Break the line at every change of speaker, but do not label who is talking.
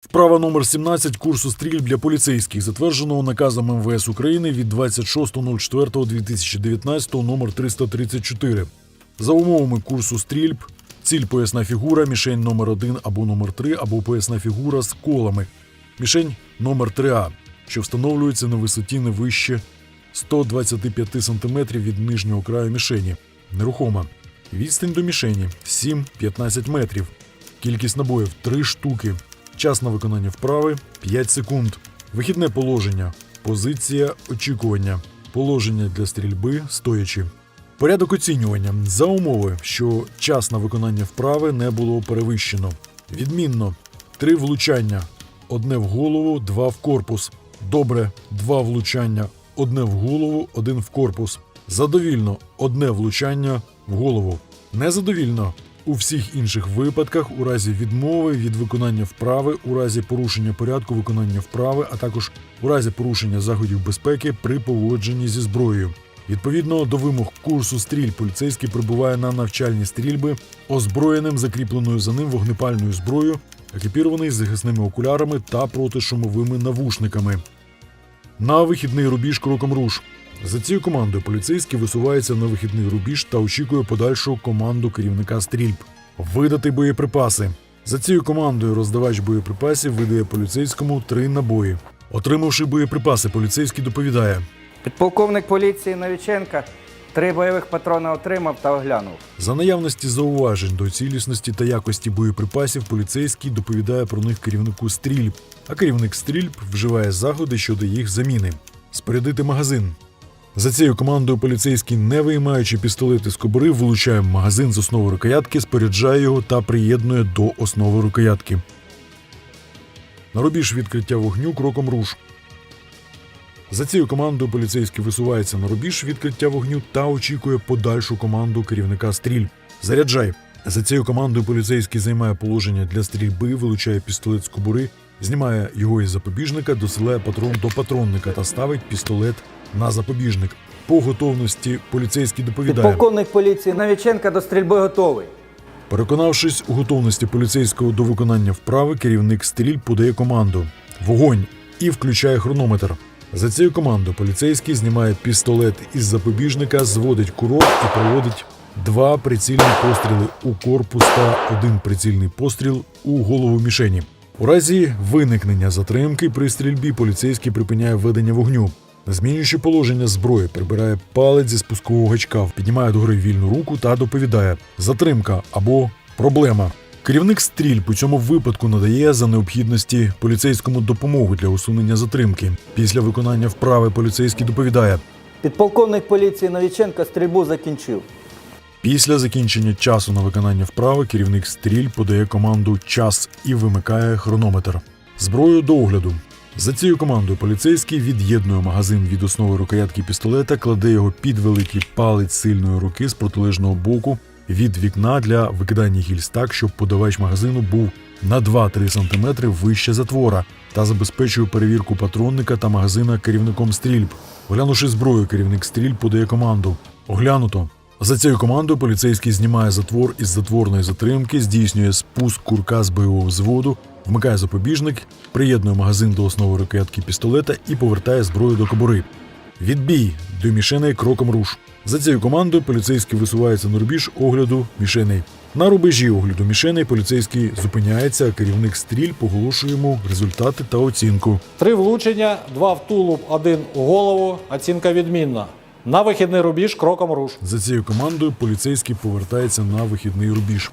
Вправа номер 17 курсу стрільб для поліцейських, затвердженого наказом МВС України від 26.04.2019 номер 334. За умовами курсу стрільб, ціль поясна фігура, мішень номер 1 або номер 3 або поясна фігура з колами. Мішень номер 3А, що встановлюється на висоті не вище 125 см від нижнього краю мішені. Нерухома. Відстань до мішені 7-15 метрів. Кількість набоїв 3 штуки. Час на виконання вправи 5 секунд. Вихідне положення. Позиція очікування. Положення для стрільби стоячи. Порядок оцінювання за умови, що час на виконання вправи не було перевищено. Відмінно три влучання: одне в голову, два в корпус. Добре, два влучання, одне в голову, один в корпус. Задовільно одне влучання в голову. Незадовільно у всіх інших випадках, у разі відмови від виконання вправи, у разі порушення порядку виконання вправи, а також у разі порушення заходів безпеки при поводженні зі зброєю. Відповідно до вимог курсу стрільб, поліцейський прибуває на навчальні стрільби, озброєним закріпленою за ним вогнепальною зброєю, екіпірований захисними окулярами та протишумовими навушниками. На вихідний рубіж кроком руш. За цією командою поліцейський висувається на вихідний рубіж та очікує подальшу команду керівника стрільб. Видати боєприпаси. За цією командою роздавач боєприпасів видає поліцейському три набої. Отримавши боєприпаси, поліцейський доповідає:
Підполковник поліції Новіченка три бойових патрони отримав та оглянув.
За наявності зауважень до цілісності та якості боєприпасів, поліцейський доповідає про них керівнику стрільб, а керівник стрільб вживає заходи щодо їх заміни. Спорядити магазин. За цією командою поліцейський, не виймаючи пістолети з кобури, вилучає магазин з основи рукоятки, споряджає його та приєднує до основи рукоятки. На рубіж відкриття вогню кроком руш. За цією командою поліцейський висувається на рубіж відкриття вогню та очікує подальшу команду керівника стрільб. Заряджай. За цією командою поліцейський займає положення для стрільби, вилучає пістолет з кобури, знімає його із запобіжника, досилає патрон до патронника та ставить пістолет на запобіжник. По готовності поліцейський доповідає.
Підполковник поліції Новіченка до стрільби готовий.
Переконавшись у готовності поліцейського до виконання вправи, керівник стрільб подає команду Вогонь і включає хронометр. За цією командою поліцейський знімає пістолет із запобіжника, зводить курок і проводить два прицільні постріли у корпус та один прицільний постріл у голову мішені. У разі виникнення затримки при стрільбі поліцейський припиняє ведення вогню. Змінюючи положення зброї, прибирає палець зі спускового гачка, піднімає догори вільну руку та доповідає затримка або проблема. Керівник стрільб у цьому випадку надає за необхідності поліцейському допомогу для усунення затримки. Після виконання вправи поліцейський доповідає.
Підполковник поліції Новіченка стрільбу закінчив.
Після закінчення часу на виконання вправи керівник стрільб подає команду час і вимикає хронометр. Зброю до огляду. За цією командою поліцейський від'єднує магазин від основи рукоятки пістолета, кладе його під великий палець сильної руки з протилежного боку від вікна для викидання гільз так, щоб подавач магазину був на 2-3 см вище затвора та забезпечує перевірку патронника та магазина керівником стрільб. Оглянувши зброю, керівник стрільб подає команду. Оглянуто. За цією командою поліцейський знімає затвор із затворної затримки, здійснює спуск курка з бойового взводу, вмикає запобіжник, приєднує магазин до основи рукоятки пістолета і повертає зброю до кобури. Відбій до мішеней кроком руш. За цією командою поліцейський висувається на рубіж огляду мішеней. На рубежі огляду мішеней поліцейський зупиняється, а керівник стріль поголошує йому результати та оцінку.
Три влучення, два в тулуб, один у голову. Оцінка відмінна. На вихідний рубіж кроком руш.
За цією командою поліцейський повертається на вихідний рубіж.